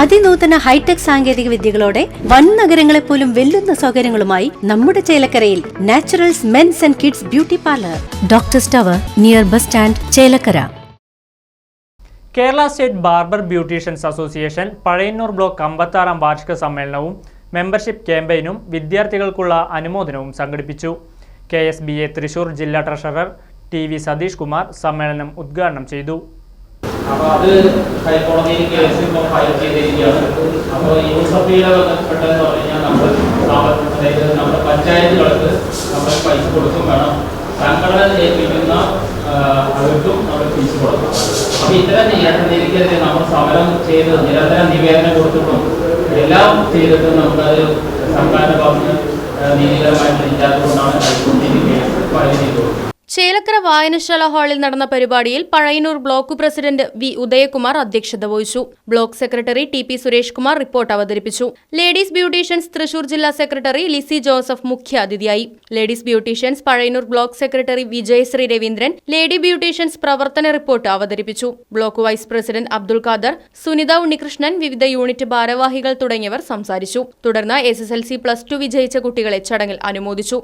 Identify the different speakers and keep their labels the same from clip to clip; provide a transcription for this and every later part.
Speaker 1: അതിനൂതന hi tech സാങ്കേതിക വിദ്യകളോടെ വൻ നഗരങ്ങളെ പോലും വെല്ലുന്ന സൗകര്യങ്ങളുമായി നമ്മുടെ ചേലക്കരയിൽ Naturals men's and kids beauty parlour. Doctor tower near bus stand Chelakkara.
Speaker 2: Kerala state barber beauticians association Pazhayannur block അമ്പത്താറാം വാർഷിക സമ്മേളനവും മെമ്പർഷിപ്പ് ക്യാമ്പയിനും വിദ്യാർത്ഥികൾക്കുള്ള അനുമോദനവും സംഘടിപ്പിച്ചു. K S B A Thrissur ജില്ലാ treasurer T V Satheesh Kumar സമ്മേളനം ഉദ്ഘാടനം ചെയ്തു.
Speaker 3: അപ്പോൾ അത് ഹൈക്കോടതിയിൽ കേസ് ഇപ്പോൾ ഫയൽ ചെയ്തിരിക്കുകയാണ്. അപ്പോൾ യൂസഫിയുടെ ബന്ധപ്പെട്ടെന്ന് പറഞ്ഞു കഴിഞ്ഞാൽ നമ്മൾ അതായത് നമ്മുടെ പഞ്ചായത്തുകൾക്ക് നമ്മൾ പൈസ കൊടുക്കും വേണം. സംഘടന ഏൽപ്പിക്കുന്ന അവർക്കും നമ്മൾ ഫീസ് കൊടുക്കണം അപ്പോൾ ഇത്തരം രീതിയിൽ നമ്മൾ സമരം ചെയ്ത് നിരന്തരം നിവേദനം കൊടുത്തിട്ടും എല്ലാം ചെയ്തിട്ടും നമുക്കത് സർക്കാരിന്റെ ഭാഗത്ത് നീതികരമായിട്ട് ഇല്ലാത്തതുകൊണ്ടാണ് ഹൈക്കോടതിയിൽ കേസ് ഫയൽ ചെയ്തത്
Speaker 4: ചേലക്കര വായനശാല ഹാളിൽ നടന്ന പരിപാടിയിൽ Pazhayannur block president V Udayakumar അധ്യക്ഷത വഹിച്ചു. Block secretary T P Suresh Kumar report അവതരിപ്പിച്ചു. ലേഡീസ് ബ്യൂട്ടീഷ്യൻസ് തൃശൂർ ജില്ലാ സെക്രട്ടറി ലിസി ജോസഫ് മുഖ്യാതിഥിയായി. Ladies beauticians Pazhayannur block secretary Vijayasree Raveendran lady beauticians പ്രവർത്തന റിപ്പോർട്ട് അവതരിപ്പിച്ചു. Block vice president Abdul Khader Sunitha Unnikrishnan വിവിധ unit ഭാരവാഹികൾ തുടങ്ങിയവർ സംസാരിച്ചു. തുടർന്ന് S S L C plus two വിജയിച്ച കുട്ടികളെ ചടങ്ങിൽ അനുമോദിച്ചു.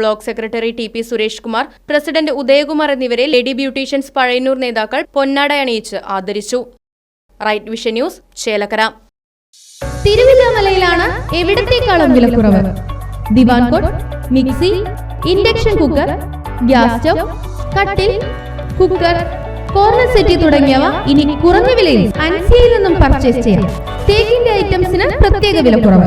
Speaker 4: Block secretary T P Suresh Kumar president Udayakumar എന്നിവരെ ലേഡി ബ്യൂട്ടീഷ്യൻസ് പഴയന്നൂർ നേതാക്കൾ പൊന്നാട അണിയിച്ച് ആദരിച്ചു. Right Vision News Chelakkara.
Speaker 5: തിരുവില്ലാമലയിലാണ് എവിടത്തേക്കാളും വിലക്കുറവ്? ദിവാൻ cot mixie induction cooker gas stove കട്ടിൽ കുക്കർ കോർണർ തുടങ്ങിയവ ഇനി കുറഞ്ഞ വിലയിൽ നിന്നും പർച്ചേസ് ചെയ്യാം. തേക്കിന്റെ ഐറ്റംസിന് പ്രത്യേക വിലക്കുറവ്.